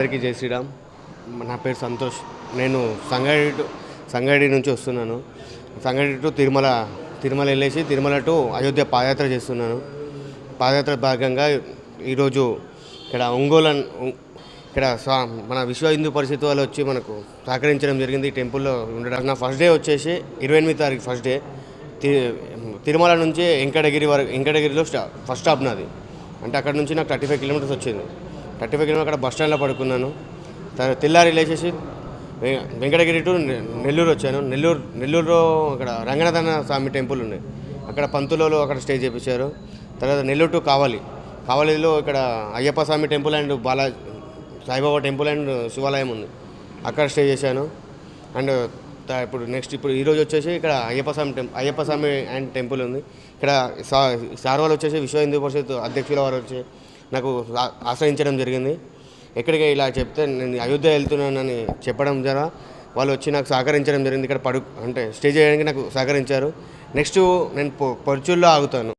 అందరికీ జై శ్రీరామ్. నా పేరు సంతోష్. నేను సంగారెడ్డి టు- సంగారెడ్డి నుంచి వస్తున్నాను. సంగారెడ్డి టు తిరుమల తిరుమల వెళ్ళేసి తిరుమల టు అయోధ్య పాదయాత్ర చేస్తున్నాను. పాదయాత్ర భాగంగా ఈరోజు ఇక్కడ ఒంగోలు ఇక్కడ స్వా- మన విశ్వ హిందూ పరిస్థితి వాళ్ళు వచ్చి మనకు సహకరించడం జరిగింది. ఈ టెంపుల్లో ఉండడం. నా ఫస్ట్ డే వచ్చేసి ఇరవై ఎనిమిది తారీఖు ఫస్ట్ డే. తి తిరుమల నుంచి వెంకటగిరి వరకు వెంకటగిరిలో స్టా ఫస్ట్ స్టాప్ నాది. అంటే అక్కడ నుంచి నాకు థర్టీ ఫైవ్ కిలోమీటర్స్ వచ్చింది. థర్టీ ఫైవ్ కిలోమీటర్ అక్కడ బస్ స్టాండ్లో పడుకున్నాను. తర్వాత తెల్లారి లేచేసి వెంకటగిరి టు నెల్లూరు వచ్చాను. నెల్లూరు నెల్లూరులో అక్కడ రంగనాథన స్వామి టెంపుల్ ఉంది. అక్కడ పంతులలో అక్కడ స్టే చేపించారు. తర్వాత నెల్లూరు టు కావాలి. కావలిలో ఇక్కడ Ayyappa Swami temple and Bala Saibaba temple and శివాలయం ఉంది. అక్కడ స్టే చేశాను. అండ్ ఇప్పుడు నెక్స్ట్ ఇప్పుడు ఈరోజు వచ్చేసి ఇక్కడ Ayyappa Swami temple Ayyappa Swami and temple ఉంది. ఇక్కడ సా సార్ వాళ్ళు వచ్చేసి విశ్వ హిందూ పరిషత్ అధ్యక్షుల వారు వచ్చి నాకు ఆశ్రయించడం జరిగింది. ఎక్కడికి ఇలా చెప్తే నేను అయోధ్య వెళ్తున్నానని చెప్పడం ద్వారా వాళ్ళు వచ్చి నాకు సహకరించడం జరిగింది. ఇక్కడ పడు అంటే స్టే చేయడానికి నాకు సహకరించారు. నెక్స్ట్ నేను పొ- ఆగుతాను.